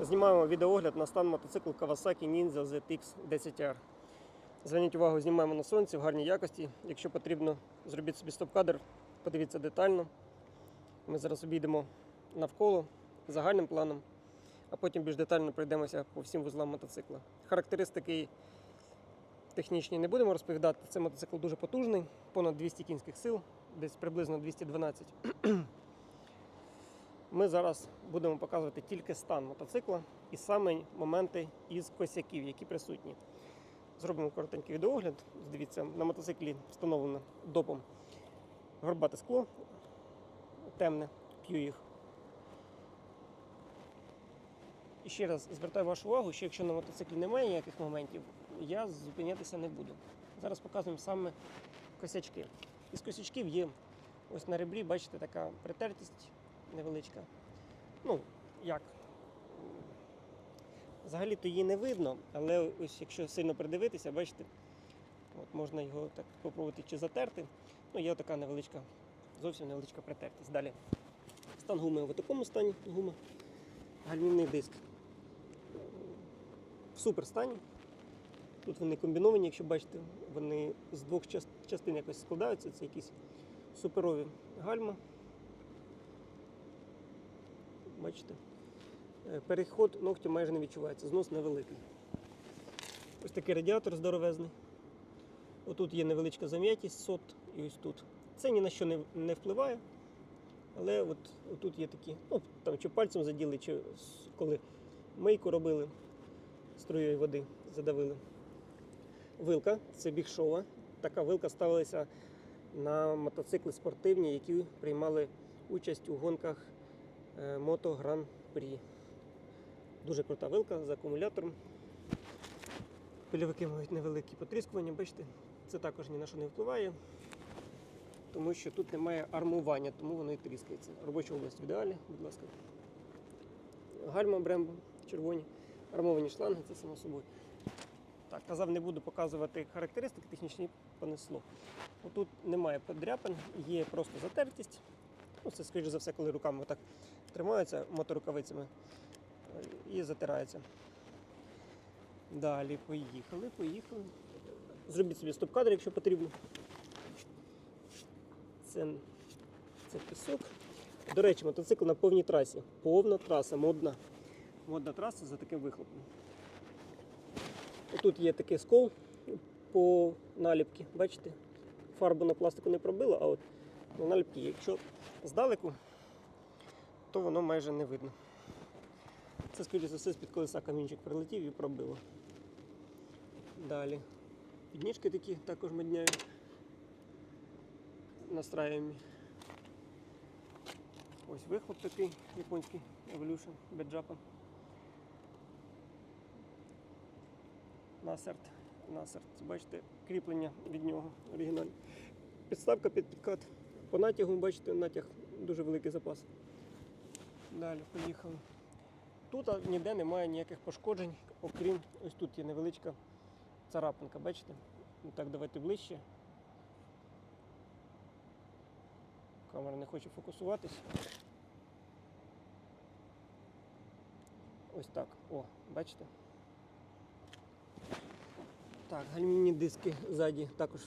Знімаємо відеогляд на стан мотоцикл Kawasaki Ninja ZX 10R. Зверніть увагу, знімаємо на сонці в гарній якості. Якщо потрібно, зробіть собі стоп-кадр, подивіться детально. Ми зараз обійдемо навколо загальним планом, а потім більш детально пройдемося по всім вузлам мотоцикла. Характеристики технічні не будемо розповідати. Це мотоцикл дуже потужний, понад 200 кінських сил, десь приблизно 212. Ми зараз будемо показувати тільки стан мотоцикла і саме моменти із косяків, які присутні. Зробимо коротенький відеогляд. Дивіться, на мотоциклі встановлено допом горбате скло, темне, п'ю їх. І ще раз звертаю вашу увагу, що якщо на мотоциклі немає ніяких моментів, я зупинятися не буду. Зараз показуємо саме косячки. Із косячків є ось на ребрі, бачите, така притертість невеличка. Ну, як? Взагалі-то її не видно, але ось якщо сильно придивитися, бачите, от можна його так спробувати чи затерти. Ну, є така невеличка, зовсім невеличка притертість. Далі. Стан гуми в такому стані гума. Гальмівний диск. В супер стані. Тут вони комбіновані, якщо бачите, вони з двох частин якось складаються. Це якісь суперові гальма. Бачите? Е, Переход ногтю майже не відчувається, знос невеликий. Ось такий радіатор здоровезний. Отут є невеличка зам'ятість сот і ось тут. Це ні на що не, не впливає. Але от тут є такі, ну там чи пальцем заділи, чи коли мийку робили, струєю води задавили. Вилка це бігшова. Така вилка ставилася на мотоцикли спортивні, які приймали участь у гонках Moto Grand Prix. Дуже крута вилка з акумулятором. Пильовики мають невеликі потріскування, бачите, це також ні на що не впливає, тому що тут немає армування, тому воно і тріскається. Робоча область в ідеалі, будь ласка. Гальма Брембо, червоні, армовані шланги, це само собою. Так, казав, не буду показувати характеристики, технічні понесло. Отут немає подряпин, є просто затертість. Ну, це, скоріш за все, коли руками отак тримаються моторукавицями е, і затирається. Далі поїхали, поїхали. Зробіть собі стоп-кадр, якщо потрібно. Це, це пісок. До речі, мотоцикл на повній трасі. Повна траса, модна. Модна траса за таким вихлопом. Тут є такий скол по наліпці, бачите? Фарбу на пластику не пробило, а от на наліпці, якщо здалеку, то воно майже не видно. Це, скоріше за все, з-під колеса камінчик прилетів і пробило. Далі. Підніжки такі також модняють. Настраюємо. Ось вихлоп такий японський Evolution Беджапа. Насерт. Насерт. Бачите, кріплення від нього оригінальне. Підставка під підкат. По натягу, бачите, натяг дуже великий запас. Далі поїхали. Тут ніде немає ніяких пошкоджень, окрім ось тут є невеличка царапинка, бачите? Ну, Так, давайте ближче. Камера не хоче фокусуватись. Ось так. О, бачите? Так, гальмівні диски ззаді також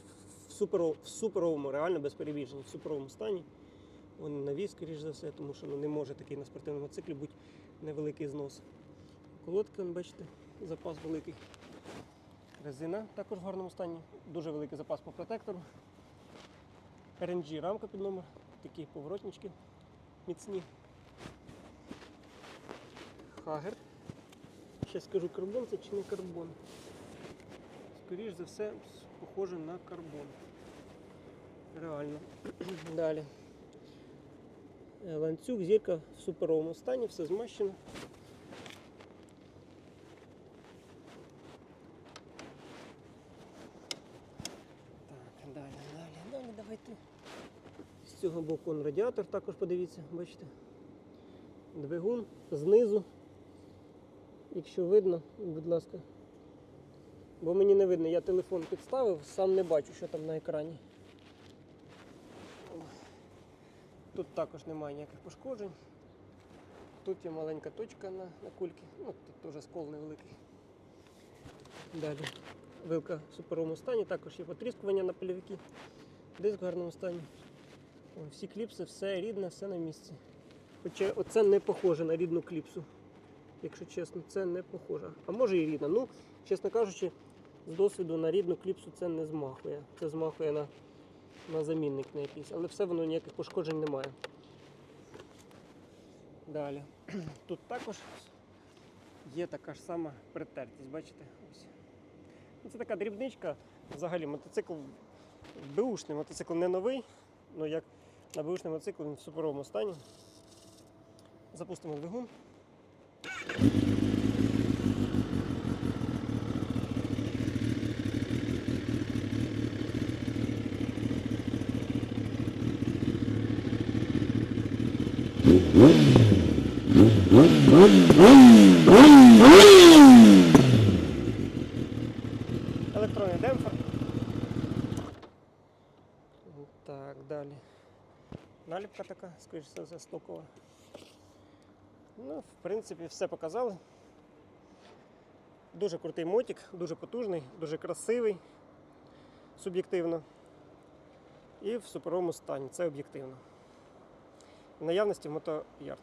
суперов, в суперовому, реально без перебільшень, в суперовому стані. Вони нові, скоріш за все, тому що ну, не може такий на спортивному мотоциклі бути невеликий знос. Колодки, вон, бачите, запас великий. Резина також в гарному стані. Дуже великий запас по протектору. RNG рамка під номер, такі поворотнички міцні. Хагер. Ще скажу, карбон це чи не карбон. Скоріш за все, похоже на карбон. Реально. Далі. Е, Ланцюг, зірка в суперовому стані, все змащено. Так, далі, далі, далі, давайте. З цього боку радіатор також подивіться, бачите. Двигун знизу. Якщо видно, будь ласка. Бо мені не видно, я телефон підставив, сам не бачу, що там на екрані. Тут також немає ніяких пошкоджень. Тут є маленька точка на, на кульки. Ну, тут теж скол невеликий. Далі. Вилка в суперовому стані, також є потріскування на польовики. Диск в гарному стані. Всі кліпси, все рідне, все на місці. Хоча оце не похоже на рідну кліпсу. Якщо чесно, це не похоже. А може і рідна. Ну, чесно кажучи, з досвіду на рідну кліпсу це не змахує. Це змахує на, на замінник на якийсь. Але все воно ніяких пошкоджень немає. Далі. Тут також є така ж сама притертість, бачите? Ось. Ну, Це така дрібничка. Взагалі мотоцикл беушний мотоцикл не новий, але як на беушний мотоцикл він в суперовому стані. Запустимо двигун. Електронний демпфер. Так, далі. Наліпка така, скоріш все, за стокова. Ну, в принципі, все показали. Дуже крутий мотик, дуже потужний, дуже красивий, суб'єктивно. І в суперовому стані. Це об'єктивно. Наявності в мотоярд.